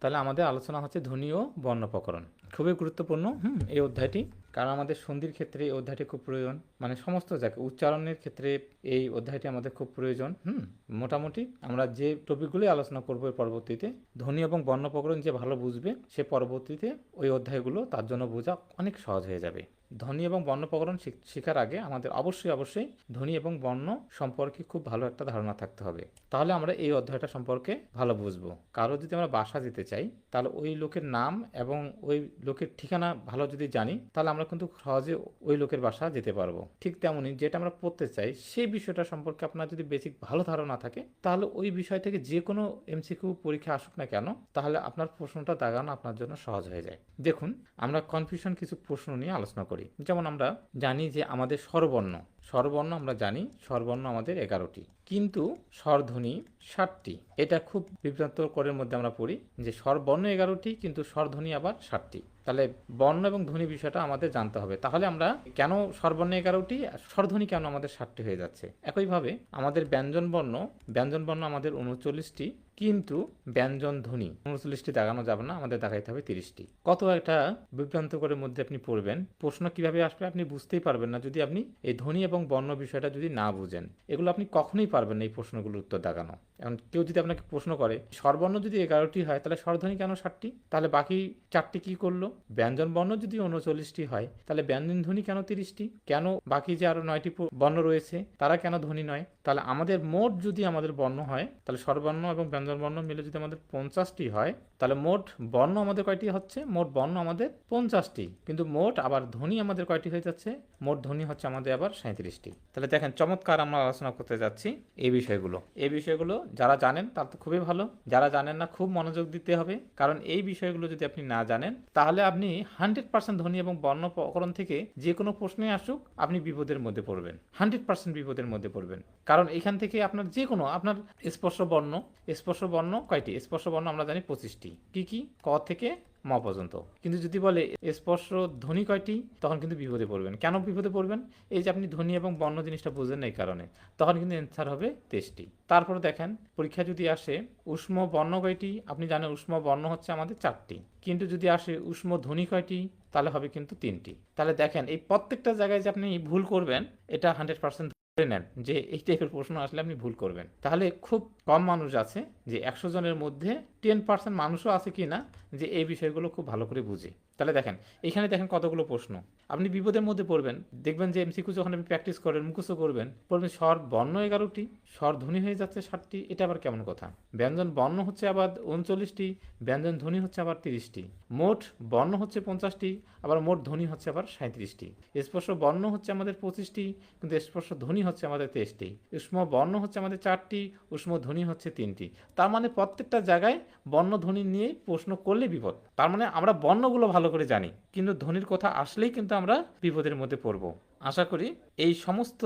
তাহলে আমাদের আলোচনা হচ্ছে ধ্বনি ও বর্ণ প্রকরণ। খুবই গুরুত্বপূর্ণ হুম। এই অধ্যায়টি কারণ আমাদের সন্ধির ক্ষেত্রে এই অধ্যায়টি খুব প্রয়োজন। মানে সমস্ত জায়গায় উচ্চারণের ক্ষেত্রে এই অধ্যায়টি আমাদের খুব প্রয়োজন। হুম মোটামুটি আমরা যে টপিকগুলি আলোচনা করব পরবর্তীতে ধ্বনি এবং বর্ণ প্রকরণ যে ভালো বুঝবে সে পরবর্তীতে ওই অধ্যায়গুলো তার জন্য বোঝা অনেক সহজ হয়ে যাবে। ধ্বনি এবং বর্ণ প্রকরণ শেখার আগে আমাদের অবশ্যই অবশ্যই ধ্বনি এবং বর্ণ সম্পর্কে খুব ভালো একটা ধারণা থাকতে হবে। তাহলে আমরা এই অধ্যায়টা সম্পর্কে ভালো বুঝব। কারও যদি আমরা বাসা দিতে চাই, তাহলে ওই লোকের নাম এবং ওই লোকের ঠিকানা ভালো যদি জানি, তাহলে আমরা কিন্তু সহজে ওই লোকের বাসা যেতে পারব। ঠিক তেমনই যেটা আমরা পড়তে চাই, সেই বিষয়টা সম্পর্কে আপনার যদি বেসিক ভালো ধারণা থাকে, তাহলে ওই বিষয় থেকে যে কোনো এমসিকিউ পরীক্ষা আসুক না কেন, তাহলে আপনার প্রশ্নটা দাগানো আপনার জন্য সহজ হয়ে যায়। দেখুন, আমরা কনফিউশন কিছু প্রশ্ন নিয়ে আলোচনা করি। যেমন আমরা জানি যে আমাদের স্বরবর্ণ। স্বরবর্ণ আমরা জানি, স্বরবর্ণ আমাদের এগারোটি। কিন্তু স্বরধ্বনি ষাটটি। এটা খুব বিভ্রান্তকরের মধ্যে আমরা পড়ি যে স্বরবর্ণ এগারোটি, কিন্তু স্বরধ্বনি আবার ষাটটি। তাহলে বর্ণ এবং ধ্বনি বিষয়টা আমাদের জানতে হবে। তাহলে আমরা কেন স্বরবর্ণ এগারোটি স্বরধ্বনি কেন আমাদের ষাটটি হয়ে যাচ্ছে? একইভাবে আমাদের ব্যঞ্জন বর্ণ ব্যঞ্জন বর্ণ আমাদের উনচল্লিশটি, কিন্তু ব্যঞ্জন ধ্বনি উনচল্লিশটি দাগানো যাবে না, আমাদের দেখাইতে হবে তিরিশটি। কত একটা বিভ্রান্তকরের মধ্যে আপনি পড়বেন, প্রশ্ন কীভাবে আসবে আপনি বুঝতেই পারবেন না যদি আপনি এই ধ্বনি এবং বর্ণ বিষয়টা যদি না বুঝেন, এগুলো আপনি কখনোই পারবেন না এই প্রশ্নগুলোর উত্তর দাগানো এখন কেউ যদি আপনাকে প্রশ্ন করে, স্বরবর্ণ যদি এগারোটি হয়, তাহলে স্বরধ্বনি কেন ষাটটি? তাহলে বাকি চারটি কি করল? ব্যঞ্জন বর্ণ যদি উনচল্লিশটি হয়, তাহলে ব্যঞ্জন ধ্বনি কেন তিরিশটি? কেন বাকি যে আরও নয়টি বর্ণ রয়েছে, তারা কেন ধ্বনি নয়? তাহলে আমাদের মোট যদি আমাদের বর্ণ হয়, তাহলে স্বরবর্ণ এবং ব্যঞ্জন বর্ণ মিলে যদি আমাদের পঞ্চাশটি হয়, তাহলে মোট বর্ণ আমাদের কয়টি হচ্ছে? মোট বর্ণ আমাদের পঞ্চাশটি। কিন্তু মোট আবার ধ্বনি আমাদের কয়টি হয়ে যাচ্ছে? মোট ধ্বনি হচ্ছে আমাদের আবার সাঁত্রিশটি তাহলে দেখেন, চমৎকার আমরা আলোচনা করতে যাচ্ছি এই বিষয়গুলো। এই বিষয়গুলো যারা জানেন তার তো খুবই ভালো। যারা জানেন না, খুব মনোযোগ দিতে হবে। কারণ এই বিষয়গুলো যদি আপনি না জানেন, তাহলে আপনি হান্ড্রেড পার্সেন্ট ধ্বনি এবং বর্ণ প্রকরণ থেকে যে কোনো প্রশ্নে আসুক, আপনি বিপদের মধ্যে পড়বেন। হান্ড্রেড পার্সেন্ট বিপদের মধ্যে পড়বেন। কারণ এখান থেকে আপনার যে কোনো, আপনার স্পর্শ বর্ণ স্পর্শ বর্ণ কয়টি? স্পর্শ বর্ণ আমরা জানি পঁচিশটি। কি কি? ক থেকে ম পর্যন্ত। কিন্তু যদি বলে স্পর্শ ধ্বনি কয়টি? তখন কিন্তু বিপদে পড়বেন। কেন বিপদে পড়বেন? এই যে আপনি ধ্বনি এবং বর্ণ জিনিসটা বুঝেন এই কারণে। তখন কিন্তু অ্যান্সার হবে তেষ্টি। তারপর দেখেন, পরীক্ষা যদি আসে, উষ্ম বর্ণ কয়টি? আপনি জানেন উষ্ম বর্ণ হচ্ছে আমাদের চারটি। কিন্তু যদি আসে, উষ্ম ধ্বনি কয়টি? তাহলে হবে কিন্তু তিনটি। তাহলে দেখেন, এই প্রত্যেকটা জায়গায় যে আপনি ভুল করবেন, এটা হান্ড্রেড পার্সেন্ট নেন যে এই টাইপের প্রশ্ন আসলে আপনি ভুল করবেন। তাহলে খুব কম মানুষ আছে যে একশো জনের মধ্যে টেন পার্সেন্ট মানুষও আছে কি না যে এই বিষয়গুলো খুব ভালো করে বুঝে। তাহলে দেখেন, এখানে দেখেন কতগুলো প্রশ্ন। আপনি বিপদের মধ্যে পড়বেন, দেখবেন যে এমসিকিউ যখন আপনি প্র্যাকটিস করেন, মুখস্থ করবেন, পড়বেন স্বর বর্ণ এগারোটি, স্বর ধ্বনি হয়ে যাচ্ছে ষাটটি, এটা আবার কেমন কথা? ব্যঞ্জন বর্ণ হচ্ছে আবার উনচল্লিশটি, ব্যঞ্জন ধ্বনি হচ্ছে আবার তিরিশটি, মোট বর্ণ হচ্ছে পঞ্চাশটি, আবার মোট ধ্বনি হচ্ছে আবার সাঁত্রিশটি স্পর্শ বর্ণ হচ্ছে আমাদের পঁচিশটি, কিন্তু স্পর্শ ধ্বনি হচ্ছে আমাদের তেইশটি। উষ্ম বর্ণ হচ্ছে আমাদের চারটি, উষ্ম ধ্বনি হচ্ছে তিনটি। তার মানে প্রত্যেকটা জায়গায় বর্ণ ধ্বনি নিয়ে প্রশ্ন করলে বিপদ। তার মানে আমরা বর্ণগুলো ভালো করে জানি, কিন্তু ধ্বনির কথা আসলেই কিন্তু আমরা বিপদের মধ্যে পড়ব। আশা করি এই সমস্ত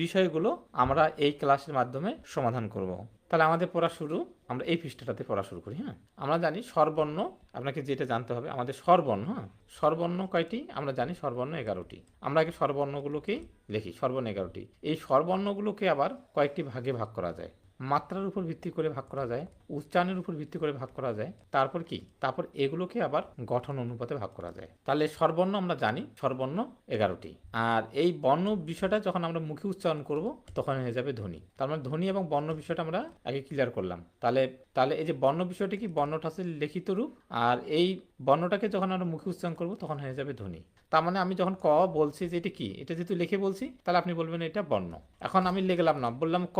বিষয়গুলো আমরা এই ক্লাসের মাধ্যমে সমাধান করব। তাহলে আমাদের পড়া শুরু, আমরা এই পৃষ্ঠাটাতে পড়া শুরু করি হ্যাঁ? আমরা জানি স্বরবর্ণ আপনাকে যেটা জানতে হবে, আমাদের স্বরবর্ণ হ্যাঁ? স্বরবর্ণ কয়টি? আমরা জানি স্বরবর্ণ এগারোটি। আমরা আগে স্বরবর্ণগুলোকেই লিখি স্বরবর্ণ এগারোটি। এই স্বরবর্ণগুলোকে আবার কয়েকটি ভাগে ভাগ করা যায়। মাত্রার উপর ভিত্তি করে ভাগ করা যায়, উচ্চারণের উপর ভিত্তি করে ভাগ করা যায়, তারপর কি? তারপর এগুলোকে আবার গঠন অনুপাতে ভাগ করা যায়। তাহলে স্বরবর্ণ আমরা জানি স্বরবর্ণ এগারোটি। আর এই বর্ণ বিষয়টা যখন আমরা মুখে উচ্চারণ করব, তখন হয়ে যাবে ধ্বনি। তার মানে ধ্বনি এবং বর্ণ বিষয়টা আমরা আগে ক্লিয়ার করলাম। তাহলে তাহলে এই যে বর্ণ বিষয়টি কি? বর্ণটা আছে লিখিত রূপ। আর এই বর্ণটাকে যখন আমরা মুখে উচ্চারণ করব, তখন হয়ে যাবে ধ্বনি। তার মানে আমি যখন ক বলছি যে এটা কি, এটা যেহেতু লিখে বলছি, তাহলে আপনি বলবেন এটা বর্ণ। এখন আমি লিখলাম না, বললাম ক,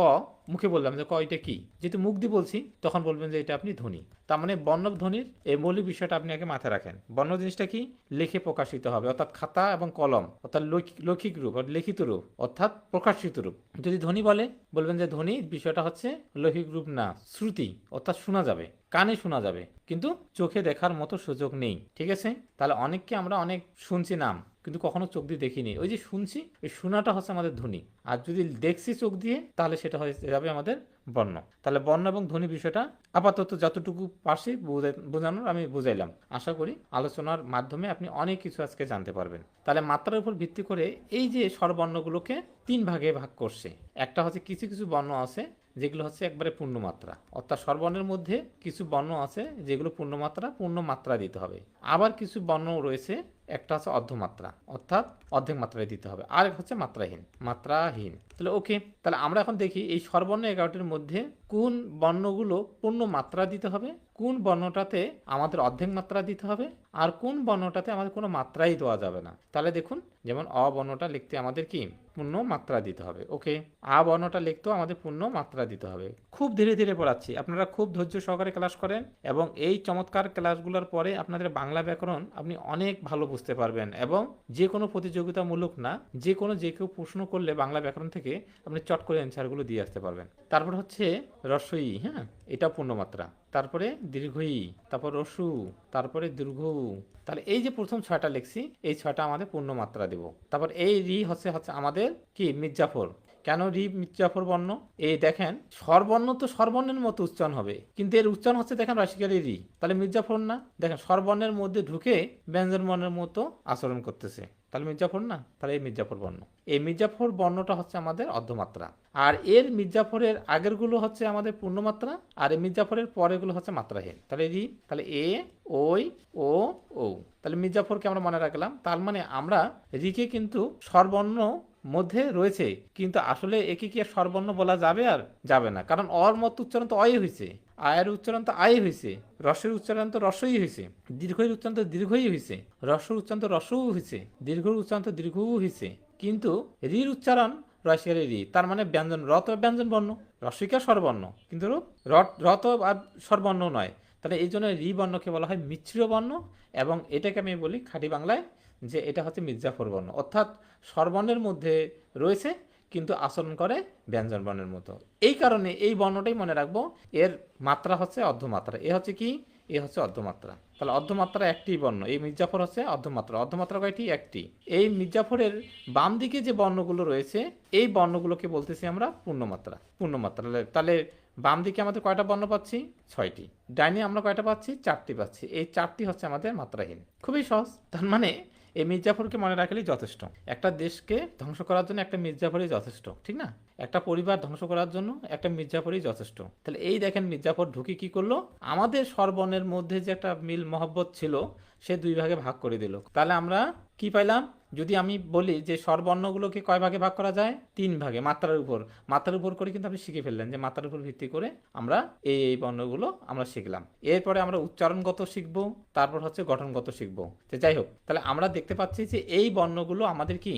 মুখে বললাম যে ক এটা কি। যেহেতু মুখ দিয়ে বলছি, তখন বলবেন যে এটা আপনি ধ্বনি। তার মানে বর্ণ ধ্বনির এই মৌলিক বিষয়টা আপনি আগে মাথায় রাখেন। বর্ণ জিনিসটা কি? লিখে প্রকাশিত হবে, অর্থাৎ খাতা এবং কলম, অর্থাৎ লৌকিক- রূপ লিখিত রূপ, অর্থাৎ প্রকাশিত রূপ। যদি ধ্বনি বলে, বলবেন যে ধ্বনি, বিষয়টা হচ্ছে লৌকিক রূপ না, শ্রুতি, অর্থাৎ শোনা যাবে, কানে শোনা যাবে, কিন্তু চোখে দেখার মতো সুযোগ নেই, ঠিক আছে? তাহলে অনেককে আমরা অনেক শুনছি নাম, কিন্তু কখনো চোখ দিয়ে দেখিনি। ওই যে শুনছি, ওই শোনাটা হচ্ছে আমাদের ধ্বনি। আর যদি দেখছি চোখ দিয়ে, তাহলে সেটা হয়ে যাবে আমাদের বর্ণ। তাহলে বর্ণ এবং ধ্বনি বিষয়টা আপাতত যতটুকু পারছি বুঝে- বোঝানোর আমি বুঝাইলাম। আশা করি আলোচনার মাধ্যমে আপনি অনেক কিছু আজকে জানতে পারবেন। তাহলে মাত্রার উপর ভিত্তি করে এই যে স্বরবর্ণগুলোকে তিন ভাগে ভাগ করছে। একটা হচ্ছে কিছু কিছু বর্ণ আছে যেগুলো হচ্ছে একবারে পূর্ণমাত্রা। অর্থাৎ স্বরবর্ণের মধ্যে কিছু বর্ণ আছে যেগুলো পূর্ণমাত্রা পূর্ণ মাত্রা দিতে হবে। আবার কিছু বর্ণ রয়েছে, একটা হচ্ছে অর্ধমাত্রা, অর্থাৎ অর্ধেক মাত্রায় দিতে হবে। আর হচ্ছে মাত্রাহীন মাত্রাহীন। তাহলে ওকে, তাহলে আমরা এখন দেখি এই স্বরবর্ণ এগারোটির মধ্যে কোন বর্ণগুলো পূর্ণ মাত্রা দিতে হবে কোন বর্ণটাতে আমাদের অর্ধেক মাত্রা দিতে হবে আর কোন বর্ণটাতে আমাদের কোনো মাত্রাই দেওয়া যাবে না? তাহলে দেখুন, যেমন অ বর্ণটা লিখতে আমাদের কি? পূর্ণ মাত্রা দিতে হবে। ওকে, আ বর্ণটা লিখতেও আমাদের পূর্ণ মাত্রা দিতে হবে। খুব ধীরে ধীরে পড়াচ্ছি। আপনারা খুব ধৈর্য সহকারে ক্লাস করেন এবং এই চমৎকার ক্লাসগুলোর পরে আপনাদের বাংলা ব্যাকরণ আপনি অনেক ভালো বুঝতে পারবেন এবং যে কোনো প্রতিযোগিতামূলক না, যে কোনো যে কেউ প্রশ্ন করলে বাংলা ব্যাকরণ থেকে আপনি চট করে অ্যান্সারগুলো দিয়ে আসতে পারবেন। তারপর হচ্ছে রসই হ্যাঁ? এটা পূর্ণমাত্রা তারপরে দীর্ঘই, তারপর রসু, তারপরে দীর্ঘ, তাহলে এই যে প্রথম ছয়টা লিখছি, এই ছয়টা আমাদের পূর্ণ মাত্রা দেব। তারপর এই রি হচ্ছে হচ্ছে আমাদের কি? মির্জাফর। কেন রি মির্জাফর বর্ণ? এই দেখেন, স্বরবর্ণ তো স্বরবর্ণের মতো উচ্চারণ হবে, কিন্তু এর উচ্চারণ হচ্ছে দেখেন রসিকারি রি। তাহলে মির্জাফর না? দেখেন, স্বরবর্ণের মধ্যে ঢুকে ব্যঞ্জন বর্ণের মতো আচরণ করতেছে। তাহলে মির্জাফর না? তাহলে এই মির্জাফর বর্ণ। এই মির্জাফর বর্ণটা হচ্ছে আমাদের অর্ধমাত্রা। আর এর মির্জাফরের আগেরগুলো হচ্ছে আমাদের পূর্ণমাত্রা, আর এই মির্জাফরের পরেরগুলো হচ্ছে মাত্রাহীন। তাহলে রি, তাহলে এ, ওই, ও ও তাহলে মির্জাফরকে আমরা মনে রাখলাম। তার মানে আমরা রিকে কিন্তু স্বরবর্ণ মধ্যে রয়েছে, কিন্তু আসলে একে কি আর স্বরবর্ণ বলা যাবে আর যাবে না। কারণ অর মত উচ্চারণ তো অয় হয়েছে আয়ের উচ্চারণ তো আয় হয়েছে রসের উচ্চারণ তো রসই হয়েছে দীর্ঘের উচ্চারণ তো দীর্ঘই হয়েছে রসের উচ্চারণ তো রসও হয়েছে দীর্ঘর উচ্চারণ তো দীর্ঘও হয়েছে কিন্তু রির উচ্চারণ রসের রি, তার মানে ব্যঞ্জন, রত ব্যঞ্জন বর্ণ রসিকা স্বরবর্ণ, কিন্তু রত আর স্বরবর্ণ নয়। তাহলে এই জন্য রি বর্ণকে বলা হয় মিশ্র বর্ণ এবং এটাকে আমি বলি খাঁটি বাংলায় যে এটা হচ্ছে মির্জাফর বর্ণ। অর্থাৎ স্বরবর্ণের মধ্যে রয়েছে, কিন্তু আচরণ করে ব্যঞ্জন বর্ণের মতো। এই কারণে এই বর্ণটাই মনে রাখব, এর মাত্রা হচ্ছে অর্ধমাত্রা। এ হচ্ছে কি? এ হচ্ছে অর্ধমাত্রা। তাহলে অর্ধমাত্রা একটি বর্ণ, এই মির্জাফর হচ্ছে অর্ধমাত্রা। অর্ধমাত্রা কয়টি? একটি। এই মির্জাফরের বাম দিকে যে বর্ণগুলো রয়েছে, এই বর্ণগুলোকে বলতেছি আমরা পূর্ণমাত্রা। পূর্ণমাত্রা, তাহলে- তাহলে বাম দিকে আমাদের কয়টা বর্ণ পাচ্ছি? ছয়টি। ডাইনে আমরা কয়টা পাচ্ছি? চারটি পাচ্ছি। এই চারটি হচ্ছে আমাদের মাত্রাহীন। খুবই সহজ। তার মানে এই মির্জাফরকে মনে রাখলেই যথেষ্ট। একটা দেশকে ধ্বংস করার জন্য একটা মির্জাফরই যথেষ্ট, ঠিক না? একটা পরিবার ধ্বংস করার জন্য একটা মির্জাফরই যথেষ্ট। তাহলে এই দেখেন মির্জাফর ঢুকে কি করল? আমাদের সর্বনের মধ্যে যে একটা মিল মহব্বত ছিল, সে দুই ভাগে ভাগ করে দিল। তাহলে আমরা কি পাইলাম? যদি আমি বলি যে স্বরবর্ণগুলোকে কয় ভাগে ভাগ করা যায়? তিন ভাগে, মাত্রার উপর। মাত্রার উপর করে কিন্তু আপনি শিখে ফেললেন যে মাত্রার উপর ভিত্তি করে আমরা এই এই বর্ণগুলো আমরা শিখলাম। এরপরে আমরা উচ্চারণগত শিখব, তারপর হচ্ছে গঠনগত শিখব। তো যাই হোক, তাহলে আমরা দেখতে পাচ্ছি যে এই বর্ণগুলো আমাদের কি?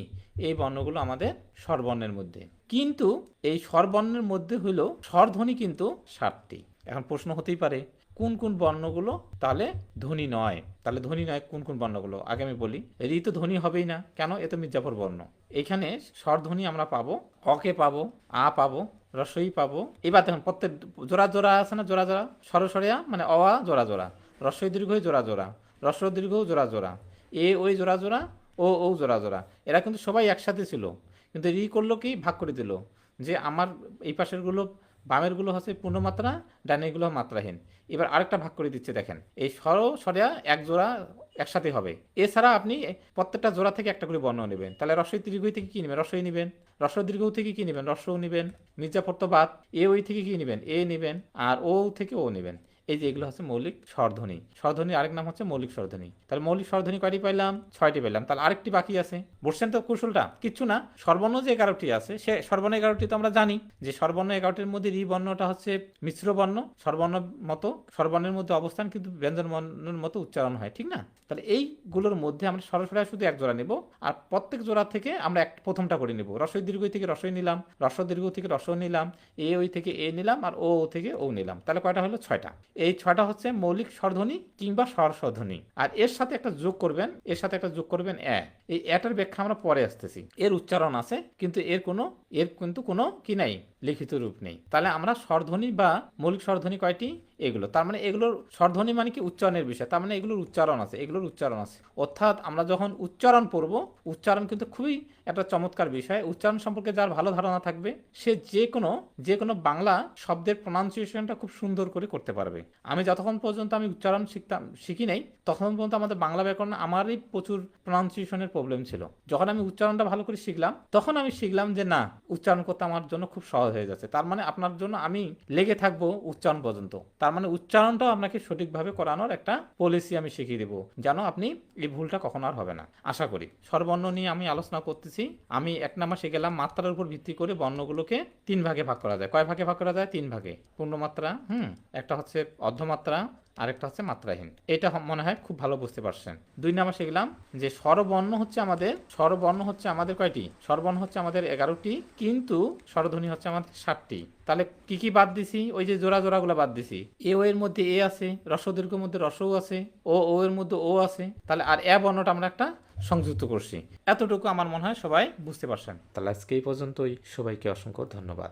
এই বর্ণগুলো আমাদের স্বরবর্ণের মধ্যে। কিন্তু এই স্বরবর্ণের মধ্যে হলো স্বরধ্বনি কিন্তু সাতটি। এখন প্রশ্ন হতেই পারে কোন কোন বর্ণগুলো তাহলে ধ্বনি নয়? তাহলে ধ্বনি নয়, কোন কোন বর্ণগুলো? আগে আমি বলি রি তো ধ্বনি হবেই না। কেন? এ তো মির্জাফর বর্ণ। এখানে স্বরধ্বনি আমরা পাবো, অকে পাবো, আ পাবো, রসই পাবো। এবার দেখুন, প্রত্যেক জোড়া জোড়া আছে না? জোড়া জোড়া? সরসরিয়া মানে অ, আ, জোড়া জোড়া। রসই দীর্ঘ জোড়া জোড়া। রস দীর্ঘ জোড়া জোড়া। এ ওই জোড়া জোড়া, ও ও, জোড়া জোড়া। এরা কিন্তু সবাই একসাথে ছিল। কিন্তু রি করল কি? ভাগ করে দিল। যে আমার এই পাশেরগুলো বামেরগুলো হচ্ছে পূর্ণমাত্রা, ডানেরগুলো মাত্রাহীন। এবার আরেকটা ভাগ করে দিচ্ছে, দেখেন। এই সর সরিয়া এক জোড়া একসাথে হবে। এছাড়া আপনি প্রত্যেকটা জোড়া থেকে একটা করে বর্ণ নেবেন। তাহলে রসই দীর্ঘ থেকে কী নেবেন? রসই নেবেন। রস দীর্ঘ থেকে কী নেবেন? রসও নেবেন। মির্জাফর তো বাদ এ ওই থেকে কী নেবেন? এ নেবেন। আর ও থেকে ও নেবেন। এই যে এগুলো হচ্ছে মৌলিক স্বরধ্বনি। স্বরধ্বনির আরেক নাম হচ্ছে মৌলিক স্বরধ্বনি। তাহলে মৌলিক স্বরধ্বনি কয়টি পাইলাম? ছয়টি পেলাম তাহলে আরেকটি বাকি আছে। বসছেন তো কৌশলটা? কিচ্ছু না। সর্বর্ণ যে এগারোটি আছে, সে সর্বর্ণ এগারোটি তো আমরা জানি। যে সর্বর্ণ এগারোটির মধ্যে রি বর্ণটা হচ্ছে মিশ্র বর্ণ। সর্বর্ণ মতো, সর্বর্ণের মধ্যে অবস্থান কিন্তু ব্যঞ্জন বর্ণের মতো উচ্চারণ হয়, ঠিক না? তাহলে এইগুলোর মধ্যে আমরা সরাসরি শুধু এক জোড়া নেব আর প্রত্যেক জোড়া থেকে আমরা এক প্রথমটা করে নেব। রসই দীর্ঘ থেকে রসই নিলাম, রস দীর্ঘ থেকে রসও নিলাম, এ ওই থেকে এ নিলাম আর ও থেকে ও নিলাম। তাহলে কয়টা হলো? ছয়টা। এই ছয়টা হচ্ছে মৌলিক স্বরধ্বনি কিংবা স্বর স্বরধ্বনি আর এর সাথে একটা যোগ করবেন, এর সাথে একটা যোগ করবেন এ। এই এটার ব্যাখ্যা আমরা পরে আসতেছি। এর উচ্চারণ আছে, কিন্তু এর কোনো, এর কিন্তু কোনো কি নাই, লিখিত রূপ নেই। তাহলে আমরা স্বরধ্বনি বা মৌলিক স্বরধ্বনি কয়টি? এগুলো। তার মানে এগুলোর স্বরধ্বনি মানে কি? উচ্চারণের বিষয়। তার মানে এগুলোর উচ্চারণ আছে, এগুলোর উচ্চারণ আছে। অর্থাৎ আমরা যখন উচ্চারণ পড়ব, উচ্চারণ কিন্তু খুবই একটা চমৎকার বিষয়। উচ্চারণ সম্পর্কে যার ভালো ধারণা থাকবে, সে যে কোনো যে কোনো বাংলা শব্দের প্রনাউন্সিয়েশনটা খুব সুন্দর করে করতে পারবে। আমি যতক্ষণ পর্যন্ত আমি উচ্চারণ শিখতাম, শিখি নাই তখন পর্যন্ত আমাদের বাংলা ব্যাকরণ আমারই প্রচুর প্রনাউন্সিয়েশনের প্রবলেম ছিল। যখন আমি উচ্চারণটা ভালো করে শিখলাম, তখন আমি শিখলাম যে না, উচ্চারণ করতে আমার জন্য খুব সহজ হয়ে যাচ্ছে। তার মানে আপনার জন্য আমি লেগে থাকব উচ্চারণ পর্যন্ত। তার মানে উচ্চারণটাও আপনাকে সঠিকভাবে করানোর একটা পলিসি আমি শিখিয়ে দেবো, যেন আপনি এই ভুলটা কখনো আর হবে না। আশা করি স্বরবর্ণ নিয়ে আমি আলোচনা করতেছি। আমি এক নাম্বার শিখে গেলাম মাত্রার উপর ভিত্তি করে বর্ণগুলোকে তিন ভাগে ভাগ করা যায়। কয় ভাগে ভাগ করা যায়? তিন ভাগে। পূর্ণমাত্রা, হুম, একটা হচ্ছে অর্ধমাত্রা, আরেকটা হচ্ছে মাত্রাহীন। এটা মনে হয় খুব ভালো বুঝতে পারছেন। দুই নাম্বার শিখলাম যে স্বরবর্ণ হচ্ছে আমাদের, স্বরবর্ণ হচ্ছে আমাদের কয়টি? স্বরবর্ণ হচ্ছে আমাদের এগারোটি, কিন্তু স্বরধ্বনি হচ্ছে আমাদের ষাটটি। তাহলে কি কি বাদ দিছি? ওই যে জোড়া জোড়াগুলো বাদ দিছি। এ, ও এর মধ্যে এ আছে, রসদীর্ঘের মধ্যে রসও আছে, ও ও এর মধ্যে ও আছে। তাহলে আর এ বর্ণটা আমরা একটা সংযুক্ত করছি। এতটুকু আমার মনে হয় সবাই বুঝতে পারছেন। তাহলে আজকে এই পর্যন্তই। সবাইকে অসংখ্য ধন্যবাদ।